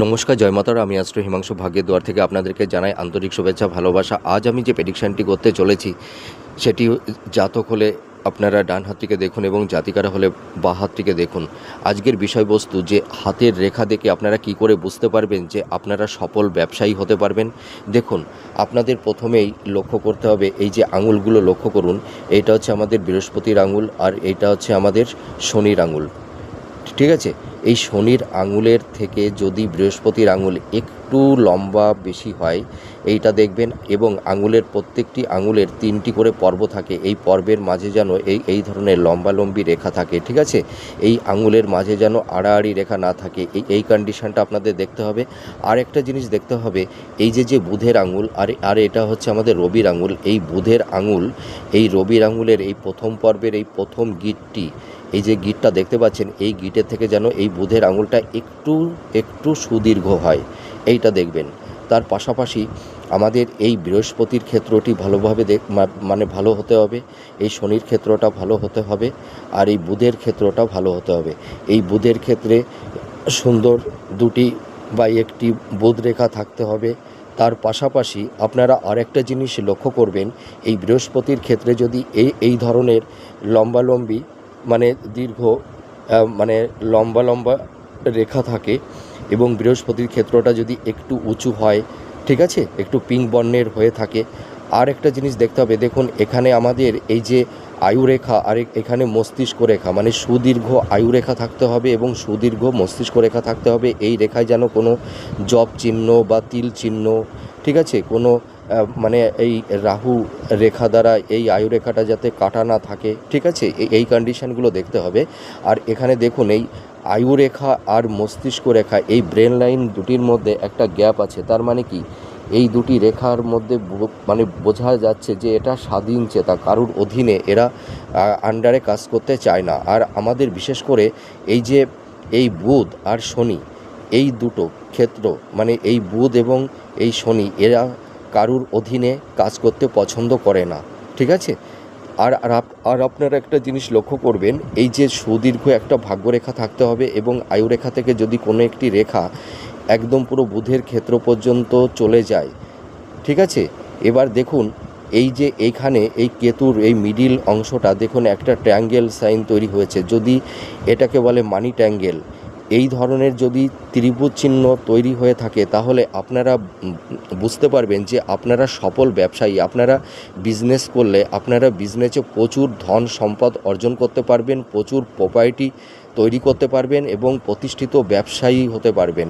নমস্কার, জয় মাতারা। আমি আশ্র হিমাংশু ভাগ্যের দুয়ার থেকে আপনাদেরকে জানাই আন্তরিক শুভেচ্ছা, ভালোবাসা। আজ আমি যে প্রেডিকশানটি করতে চলেছি, সেটি জাতক হলে আপনারা ডান হাতটিকে দেখুন এবং জাতিকারা হলে বা হাতটিকে দেখুন। আজকের বিষয়বস্তু যে হাতের রেখা দেখে আপনারা কি করে বুঝতে পারবেন যে আপনারা সফল ব্যবসায়ী হতে পারবেন? দেখুন, আপনাদের প্রথমেই লক্ষ্য করতে হবে এই যে আঙুলগুলো লক্ষ্য করুন। এইটা হচ্ছে আমাদের বৃহস্পতির আঙুল আর এইটা হচ্ছে আমাদের শনির আঙুল। ঠিক আছে? এই শনির আঙুলের থেকে যদি বৃহস্পতির আঙুল একটু লম্বা বেশি হয়, এইটা দেখবেন, এবং আঙুলের প্রত্যেকটি আঙুলের তিনটি করে পর্ব থাকে। এই পর্বের মাঝে যেন এই এই ধরনের লম্বালম্বি রেখা থাকে, ঠিক আছে? এই আঙুলের মাঝে যেন আড়াআড়ি রেখা না থাকে। এই এই কন্ডিশনটা আপনাদের দেখতে হবে। আর একটা জিনিস দেখতে হবে, এই যে যে বুধের আঙুল, আর আর এটা হচ্ছে আমাদের রবির আঙুল। এই বুধের আঙুল, এই রবির আঙুলের এই প্রথম পর্বের এই প্রথম গিটটি, এই যে গিটটা দেখতে পাচ্ছেন, এই গিটের থেকে যেন এই বুধের আঙুলটা একটু একটু সুদীর্ঘ হয়, এইটা দেখবেন। তার পাশাপাশি আমাদের এই বৃহস্পতির ক্ষেত্রটি ভালোভাবে দেখ মানে ভালো হতে হবে, এই শনির ক্ষেত্রটা ভালো হতে হবে, আর এই বুধের ক্ষেত্রটা ভালো হতে হবে। এই বুধের ক্ষেত্রে সুন্দর দুটি বা একটি বুধ রেখা থাকতে হবে। তার পাশাপাশি আপনারা আরেকটা জিনিস লক্ষ্য করবেন, এই বৃহস্পতির ক্ষেত্রে যদি এই এই ধরনের লম্বালম্বি মানে দীর্ঘ মানে লম্বা লম্বা রেখা থাকে এবং বৃহস্পতির ক্ষেত্রটা যদি একটু উঁচু হয়, ঠিক আছে? একটু পিঙ্ক বর্ণের হয়ে থাকে। আর একটা জিনিস দেখতে হবে, দেখুন, এখানে আমাদের এই যে আয়ুরেখা আর এখানে মস্তিষ্ক রেখা মানে সুদীর্ঘ আয়ুরেখা থাকতে হবে এবং সুদীর্ঘ মস্তিষ্ক রেখা থাকতে হবে। এই রেখায় যেন কোনো জব চিহ্ন বা তিল চিহ্ন, ঠিক আছে? কোনো মানে এই রাহু রেখা দ্বারা এই আয়ু রেখাটা যাতে কাটা না থাকে, ঠিক আছে? এই- কন্ডিশনগুলো দেখতে হবে। আর এখানে দেখুন, এই আয়ুরেখা আর মস্তিষ্ক রেখা, এই ব্রেন লাইন দুটির মধ্যে একটা গ্যাপ আছে। তার মানে কি? এই দুটি রেখার মধ্যে মানে বোঝা যাচ্ছে যে এটা স্বাধীন চেতা, কারুর অধীনে এরা আন্ডারে কাজ করতে চায় না। আর আমাদের বিশেষ করে এই যে এই বুধ আর শনি, এই দুটো ক্ষেত্র মানে এই বুধ এবং এই শনি, এরা কারুর অধীনে কাজ করতে পছন্দ করে না, ঠিক আছে? আর আর আপনারা একটা জিনিস লক্ষ্য করবেন, এই যে সুদীর্ঘ একটা ভাগ্যরেখা থাকতে হবে এবং আয়ুরেখা থেকে যদি কোনো একটি রেখা একদম পুরো বুধের ক্ষেত্র পর্যন্ত চলে যায়, ঠিক আছে? এবার দেখুন, এই যে এইখানে এই কেতুর এই মিডিল অংশটা, দেখুন একটা ট্র্যাঙ্গেল সাইন তৈরি হয়েছে, যদি এটাকে বলে মানি ট্যাঙ্গেল এই ধরনের যদি ত্রিভুজ চিহ্ন তৈরি হয়ে থাকে, তাহলে আপনারা বুঝতে পারবেন যে আপনারা সফল ব্যবসায়ী, আপনারা বিজনেস করলে আপনারা বিজনেসে প্রচুর ধন সম্পদ অর্জন করতে পারবেন, প্রচুর প্রপার্টি তৈরি করতে পারবেন এবং প্রতিষ্ঠিত ব্যবসায়ী হতে পারবেন।